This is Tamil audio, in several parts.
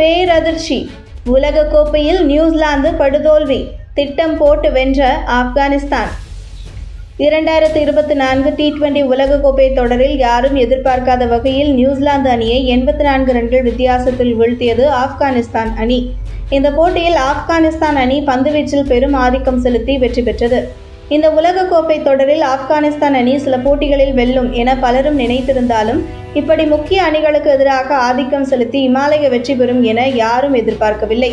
பேரதிர்ச்சி. உலகக்கோப்பையில் நியூசிலாந்து படுதோல்வி. திட்டம் போட்டு வென்ற ஆப்கானிஸ்தான். இரண்டாயிரத்து இருபத்தி நான்கு டி டுவெண்டி உலகக்கோப்பை தொடரில் யாரும் எதிர்பார்க்காத வகையில் நியூசிலாந்து அணியை எண்பத்தி நான்கு ரன்கள் வித்தியாசத்தில் வீழ்த்தியது ஆப்கானிஸ்தான் அணி. இந்த போட்டியில் ஆப்கானிஸ்தான் அணி பந்துவீச்சில் பெரும் ஆதிக்கம் செலுத்தி வெற்றி பெற்றது. இந்த உலகக்கோப்பை தொடரில் ஆப்கானிஸ்தான் அணி சில போட்டிகளில் வெல்லும் என பலரும் நினைத்திருந்தாலும் இப்படி முக்கிய அணிகளுக்கு எதிராக ஆதிக்கம் செலுத்தி இமாலய வெற்றி பெறும் என யாரும் எதிர்பார்க்கவில்லை.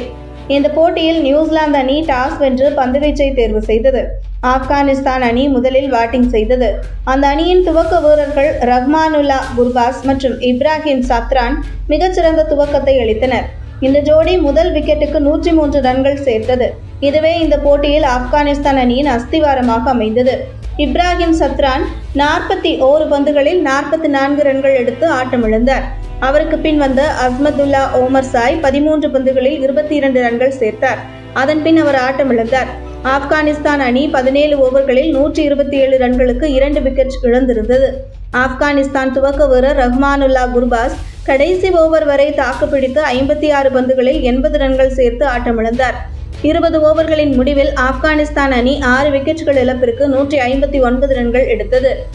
இந்த போட்டியில் நியூசிலாந்து அணி டாஸ் வென்று பந்துவீச்சை தேர்வு செய்தது. ஆப்கானிஸ்தான் அணி முதலில் பேட்டிங் செய்தது. அந்த அணியின் துவக்க வீரர்கள் ரஹ்மானுல்லா குர்பாஸ் மற்றும் இப்ராஹிம் சத்ரான் மிகச்சிறந்த துவக்கத்தை அளித்தனர். இந்த ஜோடி முதல் விக்கெட்டுக்கு நூற்றி மூன்று ரன்கள் சேர்த்தது. இதுவே இந்த போட்டியில் ஆப்கானிஸ்தான் அணியின் அஸ்திவாரமாக அமைந்தது. இப்ராஹிம் சத்ரான் நாற்பத்தி ஓரு பந்துகளில் நாற்பத்தி நான்கு ரன்கள் எடுத்து ஆட்டமிழந்தார். அவருக்கு பின் வந்த அஸ்மதுல்லா ஓமர் சாய் பதிமூன்று பந்துகளில் இருபத்தி இரண்டு ரன்கள் சேர்த்தார். அதன் பின் அவர் ஆட்டமிழந்தார். ஆப்கானிஸ்தான் அணி பதினேழு ஓவர்களில் நூற்றி இருபத்தி ஏழு ரன்களுக்கு இரண்டு விக்கெட் இழந்திருந்தது. ஆப்கானிஸ்தான் துவக்க வீரர் ரஹ்மானுல்லா குர்பாஸ் கடைசி ஓவர் வரை தாக்குப்பிடித்து ஐம்பத்தி ஆறு பந்துகளில் எண்பது ரன்கள் சேர்த்து ஆட்டமிழந்தார். இருபது ஓவர்களின் முடிவில் ஆப்கானிஸ்தான் அணி ஆறு விக்கெட்டுகள் இழப்பிற்கு நூற்றி ஐம்பத்தி ஒன்பது ரன்கள் எடுத்தது.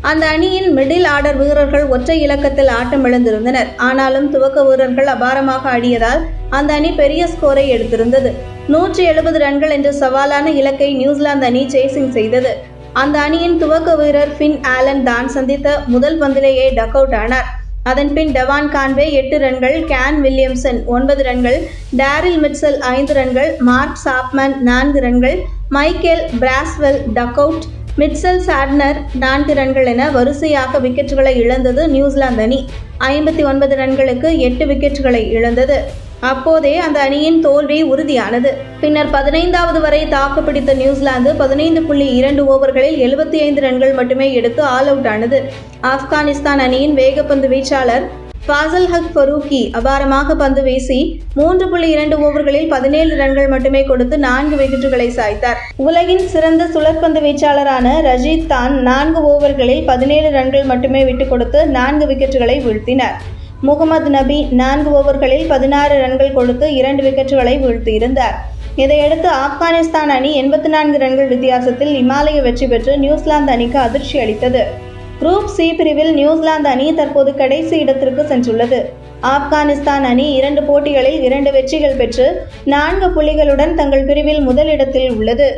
அந்த அணியின் மிடில் ஆர்டர் வீரர்கள் ஒற்றை இலக்கத்தில் ஆட்டமிழந்திருந்தனர். ஆனாலும் துவக்க வீரர்கள் அபாரமாக ஆடியதால் அந்த அணி பெரிய ஸ்கோரை எடுத்திருந்தது. நூற்றி எழுபது ரன்கள் என்ற சவாலான இலக்கை நியூசிலாந்து அணி சேசிங் செய்தது. அந்த அணியின் துவக்க வீரர் ஃபின் ஆலன் தான் சந்தித்த முதல் பந்திலேயே டக் அவுட் ஆனார். அதன் பின் டெவான் கான்வே எட்டு ரன்கள் கேன் வில்லியம்சன் ஒன்பது ரன்கள் டேரில் மிட்சல் ஐந்து ரன்கள் மார்க் சாப்மன் நான்கு ரன்கள் Michael Bracewell duck out Mitchell Santner நான்கு ரன்கள் என வரிசையாக விக்கெட்டுகளை இழந்தது நியூசிலாந்து அணி. ஐம்பத்தி ஒன்பது ரன்களுக்கு எட்டு விக்கெட்டுகளை இழந்தது. அப்போதே அந்த அணியின் தோல்வி உறுதியானது. பின்னர் பதினைந்தாவது வரை தாக்குப்பிடித்த நியூசிலாந்து பதினைந்து புள்ளி இரண்டு ஓவர்களில் எழுபத்தி ஐந்து ரன்கள் மட்டுமே எடுத்து ஆல் அவுட் ஆனது. ஆப்கானிஸ்தான் அணியின் வேகப்பந்து வீச்சாளர் ஃபாசல் ஹக் ஃபரூக்கி அபாரமாக பந்து வீசி மூன்று புள்ளி இரண்டு ஓவர்களில் பதினேழு ரன்கள் மட்டுமே கொடுத்து நான்கு விக்கெட்டுகளை சாய்த்தார். உலகின் சிறந்த சுழற்பந்து வீச்சாளரான ரஜித் தான் நான்கு ஓவர்களில் பதினேழு ரன்கள் மட்டுமே விட்டுக் கொடுத்து நான்கு விக்கெட்டுகளை வீழ்த்தினார். முகமது நபி நான்கு ஓவர்களில் பதினாறு ரன்கள் கொடுத்து இரண்டு விக்கெட்டுகளை வீழ்த்தியிருந்தார். இதையடுத்து ஆப்கானிஸ்தான் அணி எண்பத்தி நான்கு ரன்கள் வித்தியாசத்தில் இமாலய வெற்றி பெற்று நியூசிலாந்து அணிக்கு அதிர்ச்சி அளித்தது. குரூப் சி பிரிவில் நியூசிலாந்து அணி தற்போது கடைசி இடத்திற்கு சென்றுள்ளது. ஆப்கானிஸ்தான் அணி இரண்டு போட்டிகளில் இரண்டு வெற்றிகள் பெற்று நான்கு புள்ளிகளுடன் தங்கள் பிரிவில் முதலிடத்தில் உள்ளது.